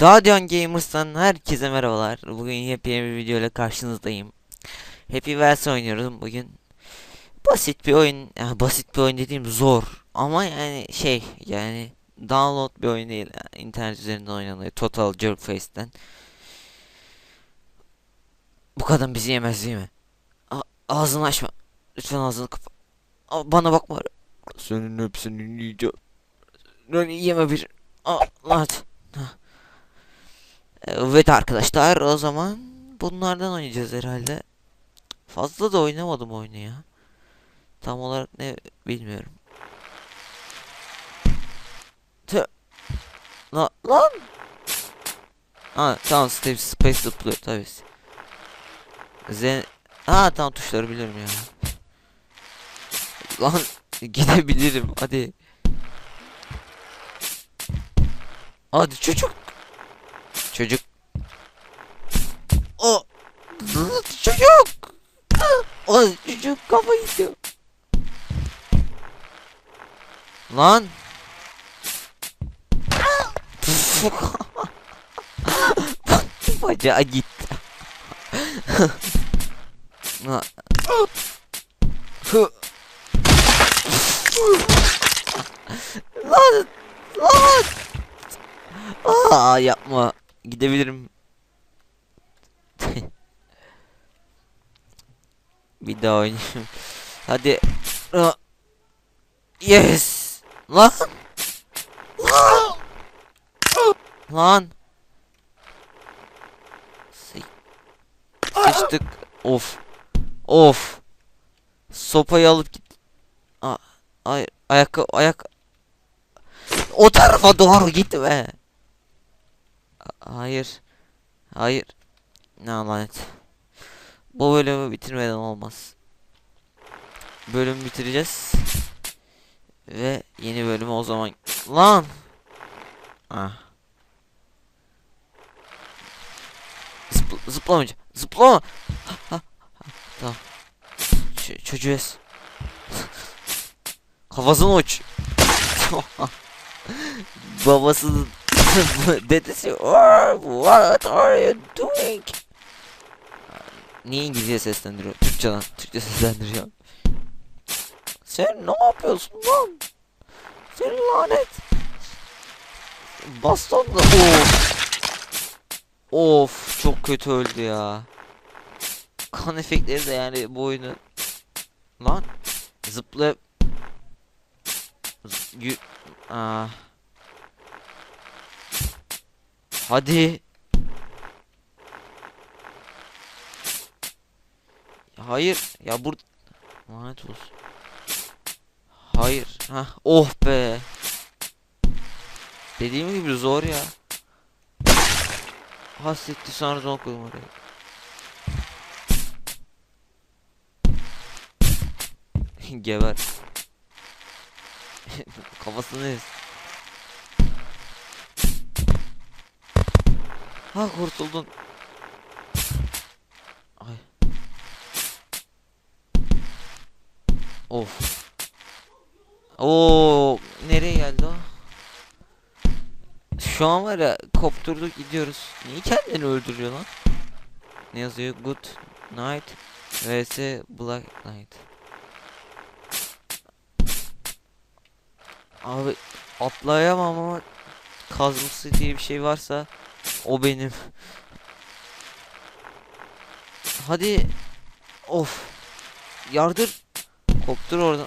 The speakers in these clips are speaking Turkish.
Dadion Gamers'tan herkese merhabalar. Bugün yepyeni bir video ile karşınızdayım. Happy Wheels oynuyoruz bugün. Basit bir oyun, yani basit bir oyun dediğim zor. Ama yani şey, yani download bir oyun değil. yani internet üzerinden oynanıyor. Total Jerk Face'ten. Bu kadın bizi yemez değil mi? A- ağzını açma. Lütfen ağzını kapa. A- bana bakma. Senin hepsini yiyeceğim. Yeme bir. Aa, lan. Evet arkadaşlar o zaman bunlardan oynayacağız herhalde. Fazla da oynamadım oyunu ya. Tam olarak ne bilmiyorum. Tö La lan. Ha tamam Steve Space zıplıyor tabii. Zen Ha tamam tuşları biliyorum ya. Lan gidebilirim hadi. Hadi çocuk. Çocuk. O. Çocuk. O çocuk kafa gidiyor. Lan. Bacağı gitti. Lan. Lan. Aa yapma. Gidebilirim. Bir daha oynayayım. Hadi. Yes. Lan. Lan. Sıçtık. Of. Of. Sopayı alıp git. Aa, hayır. Ayakkabı ayak. O tarafa doğru git be. Hayır. Hayır. Ne lanet. Bu bölümü bitirmeden olmaz. Bölüm bitireceğiz. Ve yeni bölümü o zaman. Lan. Ah. Zıpl zıplamayacağım. Zıplama. Ha, ha, ha, Tamam. Ç çocuğu es. Kafasını uç. Babasının dedesi "Oh, What are you doing? Niye İngilizce seslendiriyor? Türkçe lan. Türkçe seslendiriyor. Sen ne yapıyorsun lan? Sen lanet. Bastonla. Of. Of çok kötü öldü ya. Kan efektleri de yani bu oyunu. Lan. Zıpla. Z yü- Aa. Hadi. Hayır. Ya bur Lanet olsun. Hayır. Ha. Oh be. Dediğim gibi zor ya. Hasretti sonra zor koydum oraya. Geber. Kafasını ez. Ha kurtuldun. Ay. Of. Oo, nereye geldi o? Şu an var ya kopturduk gidiyoruz. Niye kendini öldürüyor lan? Ne yazıyor? Good night vs Black Knight. Abi atlayamam ama kazması diye bir şey varsa o benim. Hadi. Of. Yardır. Koptur oradan.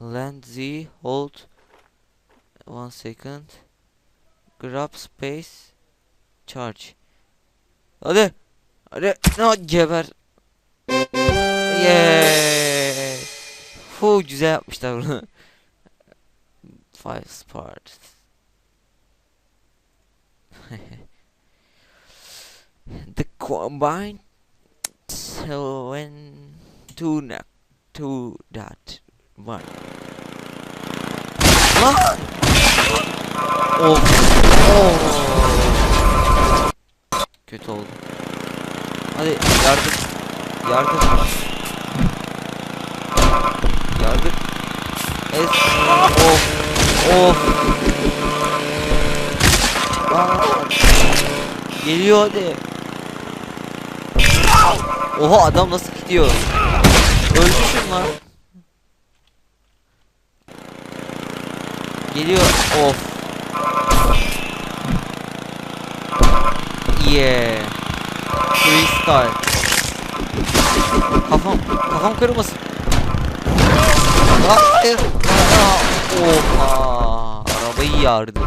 Land Z hold one second. Grab space. Charge. Hadi. Hadi. No, geber. Yeah. Fu güzel yapmışlar bunu. Five parts. The combine seven two two dot one. Lan! Oh. Oh. Kötü oldu. Hadi yardım. Yardım. Yardım. Es. Of. Of. Aa, geliyor hadi. Oha adam nasıl gidiyor? Öldü şunlar. Geliyor. Of. Yeah. Freestyle. Kafam, kafam kırılmasın. Hayır. Oha. Arabayı yardı.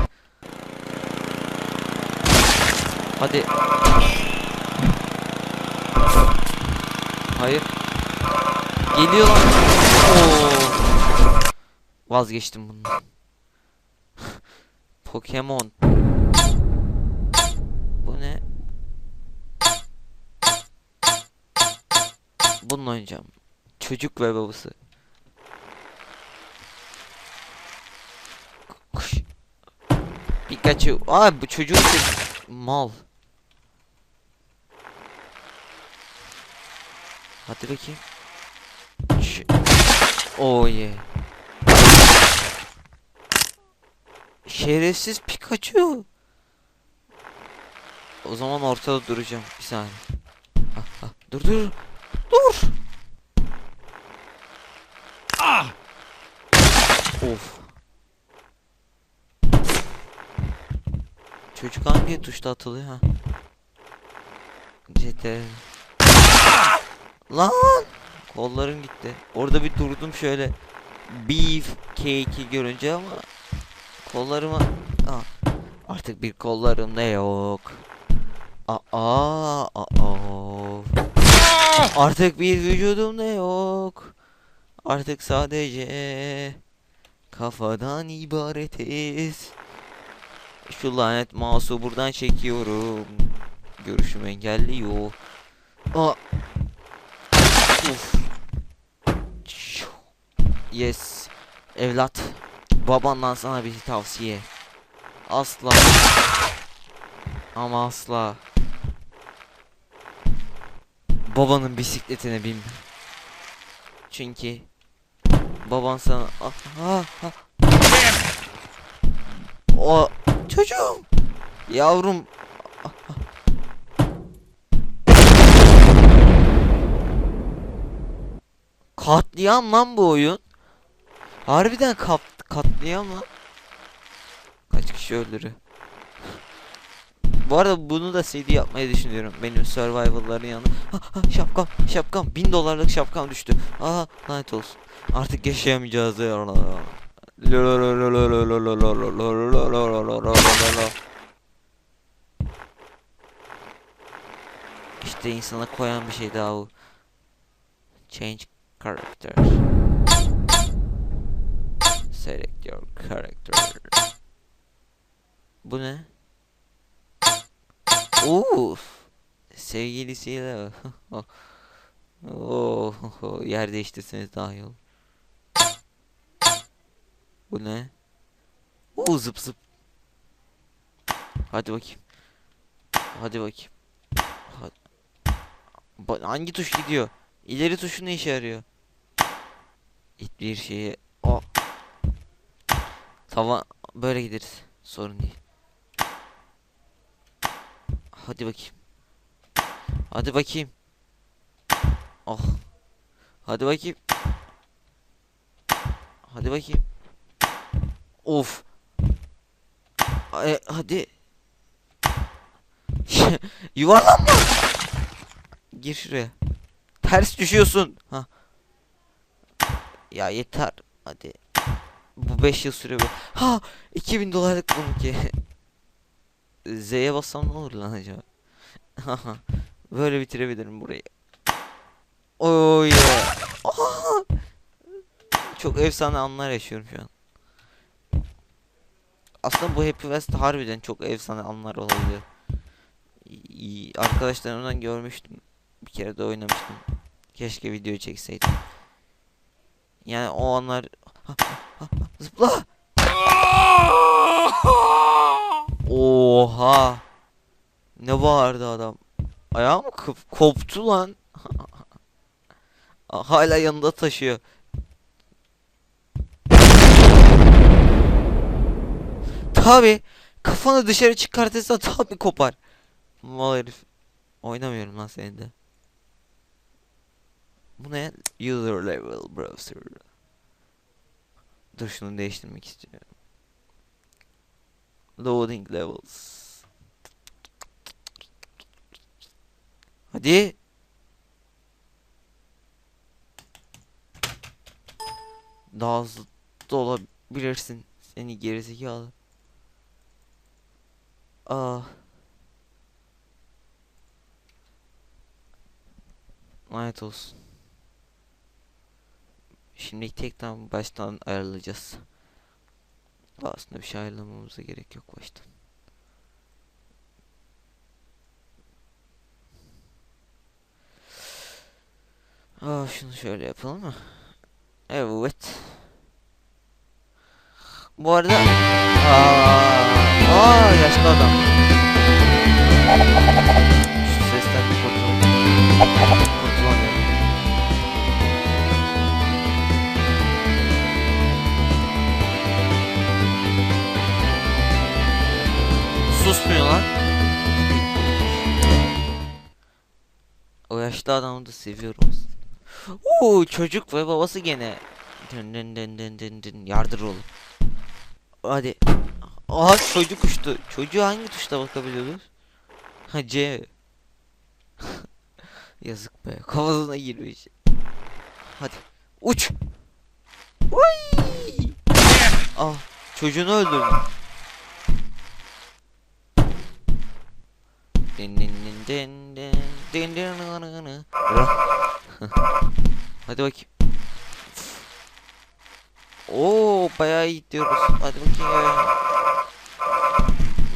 Hadi. Hayır. Geliyor lan. Oo. Vazgeçtim bundan. Pokemon. Bu ne? Bununla oynayacağım. Çocuk ve babası. Pikachu. Aa bu çocuğun. Mal. Hadi bakayım. Ş oh yeah. Şerefsiz Pikachu. O zaman ortada duracağım. Bir saniye. Ha, ha. Dur dur. Dur. Ah! Of. Çocuk hangi tuşta atılıyor ha? CTRL. Lan! Kollarım gitti. Orada bir durdum şöyle. Beef cake'i görünce ama kollarıma Aa, artık bir kollarım ne yok. Aa, aa, aa. Artık bir vücudum ne yok. Artık sadece kafadan ibaretiz. Şu lanet mouse'u buradan çekiyorum. Görüşüm engelliyor. Aa. Uf. Şu. Yes. Evlat. Babandan sana bir tavsiye. Asla. Ama asla. Babanın bisikletine bin. Çünkü baban sana ah, ah, ah. O çocuğum yavrum Katliam lan bu oyun. Harbiden kat, katliam lan. Kaç kişi öldürüyor. Bu arada bunu da CD yapmayı düşünüyorum. Benim survival'ların yanında. Ha, ha, şapkam, şapkam. Bin dolarlık şapkam düştü. Aa, lanet olsun. Artık yaşayamayacağız. İşte insana koyan bir şey daha bu. Change character. Select your character. Bu ne? Uf. Sevgilisiyle. oh, yer değiştirseniz daha iyi olur. Bu ne? Oo zıp zıp. Hadi bakayım. Hadi bakayım. Hadi. Hangi tuş gidiyor? İleri tuşu ne işe yarıyor? Hiçbir şeye. O. Tamam böyle gideriz. Sorun değil. Hadi bakayım. Hadi bakayım. Oh. Hadi bakayım. Hadi bakayım. Of. Ay, hadi. Yuvarlanma. Gir şuraya. Ters düşüyorsun. Ha. Ya yeter. Hadi. Bu 5 yıl sürüyor. bu. Ha 2000 dolarlık bununki. Z'ye bassam ne olur lan acaba? Böyle bitirebilirim burayı. Oy. Aa! Çok efsane anlar yaşıyorum şu an. Aslında bu Happy West harbiden çok efsane anlar olabilir. Arkadaşlarımdan görmüştüm. Bir kere de oynamıştım. Keşke video çekseydim. Yani o anlar... Zıpla! Oha! Ne bağırdı adam? Ayağım kop koptu lan. Hala yanında taşıyor. Tabi Kafanı dışarı çıkartırsa tabi kopar. Mal herif. Oynamıyorum lan senin de. Bu ne? User level browser. Dur şunu değiştirmek istiyorum. Loading levels. Hadi. Daha hızlı da olabilirsin. Seni gerizekalı. Ah. Lanet olsun. Şimdi tekrar baştan ayarlayacağız. Aslında bir şey ayarlamamıza gerek yok baştan. Aa, şunu şöyle yapalım mı? Evet. Bu arada aa, aa yaşlı adam. Şu sesten bir kurtulalım. Yaşlı adamı da seviyorum. Oo çocuk ve babası gene. Dın dın dın dın dın dın yardır oğlum. Hadi. Aha çocuk uçtu. Çocuğu hangi tuşla bakabiliyoruz? Ha C. Yazık be. Kafasına girmiş. Hadi. Uç. Uy. Ah çocuğunu öldürdüm. Din din din din din Hadi bakayım. Oo bayağı iyi gidiyoruz. Hadi bakayım.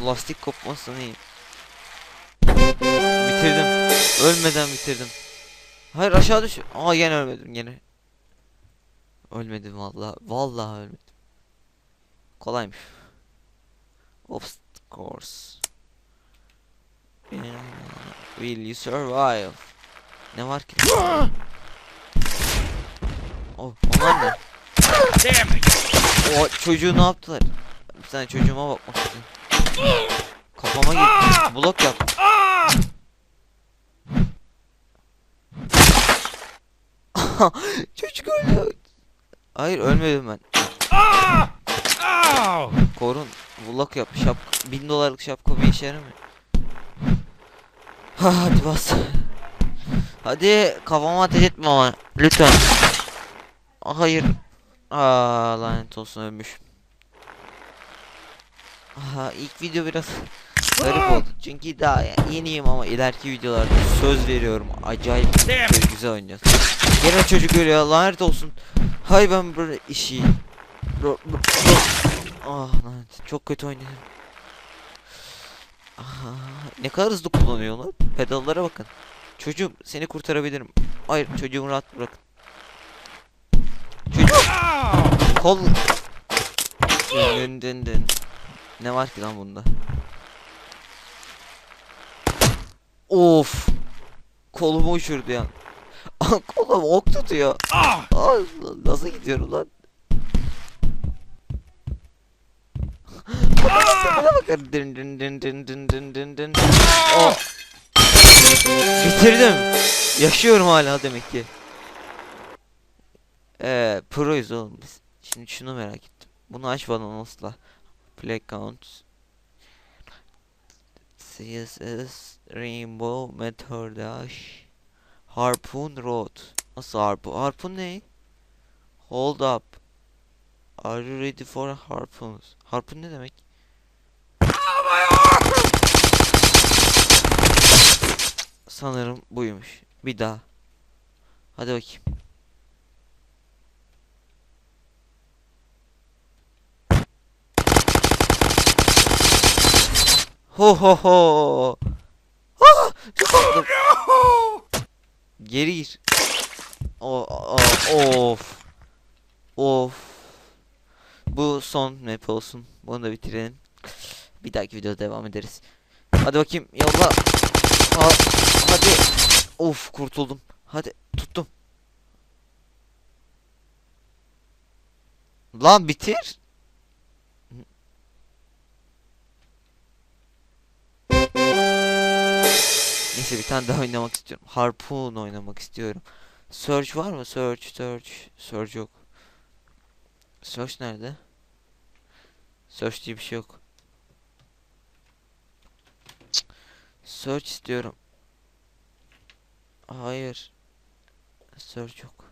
Lastik kopmasın iyi. Bitirdim. Ölmeden bitirdim. Hayır aşağı düş. Aa gene ölmedim gene. Ölmedim vallahi. Vallahi ölmedim. Kolaymış. Of course. Will you survive? Ne var ki? Oh, onlar ne? O çocuğu ne yaptılar? Bir saniye çocuğuma bakmak istiyorum. Kafama gitti. Blok yap. Çocuk ölüyor. Hayır ölmedim ben. Oh! Korun. Blok yap. Şap. Bin dolarlık şapka bir işe yaramıyor. Ha, hadi bas. Hadi kafama ateş etme ama. Lütfen. Ah, Hayır. Aa lanet olsun ölmüş. Aha ilk video biraz garip oldu. Çünkü daha yeniyim ama ileriki videolarda söz veriyorum acayip böyle güzel oynayacağız. Gene çocuk ölüyor lanet olsun. Hay ben böyle işi. Ah lanet çok kötü oynuyorum. Aha, ne kadar hızlı kullanıyor lan. Pedallara bakın. Çocuğum seni kurtarabilirim. Hayır çocuğumu rahat bırakın. Çocuk Oh! kol. Dın dın dın. Ne var ki lan bunda? Of. Kolumu uçurdu ya. Kolum ok tutuyor. Oh! Aa, nasıl gidiyorum lan? Bana bakın. Dın dın dın dın dın dın dın dın. Oh. Bitirdim. Yaşıyorum hala demek ki. Ee, proyuz oğlum biz. Şimdi şunu merak ettim. Bunu açmadan asla. Play count. CSS Rainbow Method Dash Harpoon Road Nasıl harpoon? Harpoon ne? Hold up Are you ready for harpoons? Harpoon ne demek? Sanırım buymuş. Bir daha. Hadi bakayım. Ho ho ho. Ah, korktum. Geri gir. O, o- of. Of. Bu son map olsun. Bunu da bitirelim. Bir dahaki videoda devam ederiz. Hadi bakayım yolla. Al. Hadi. Of kurtuldum. Hadi tuttum. Lan bitir. Neyse bir tane daha oynamak istiyorum. Harpoon oynamak istiyorum. Search var mı? Search, search. Search yok. Search nerede? Search diye bir şey yok. Search istiyorum. Hayır. Search yok.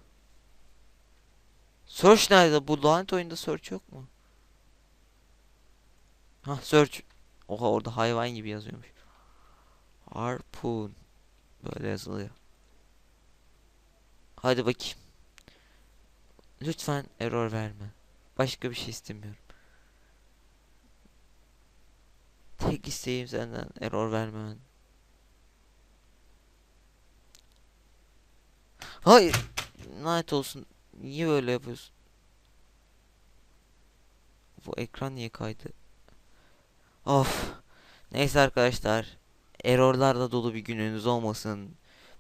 Search nerede? Bu lanet oyunda search yok mu? Ha search. Oha orada hayvan gibi yazıyormuş. Harpoon. Böyle yazılıyor. Hadi bakayım. Lütfen error verme. Başka bir şey istemiyorum. Tek isteğim senden error vermemen. Hayır. Lanet olsun. Niye böyle yapıyorsun? Bu ekran niye kaydı? Of. Neyse arkadaşlar. Errorlarla dolu bir gününüz olmasın.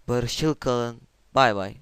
Barışçıl kalın. Bay bay.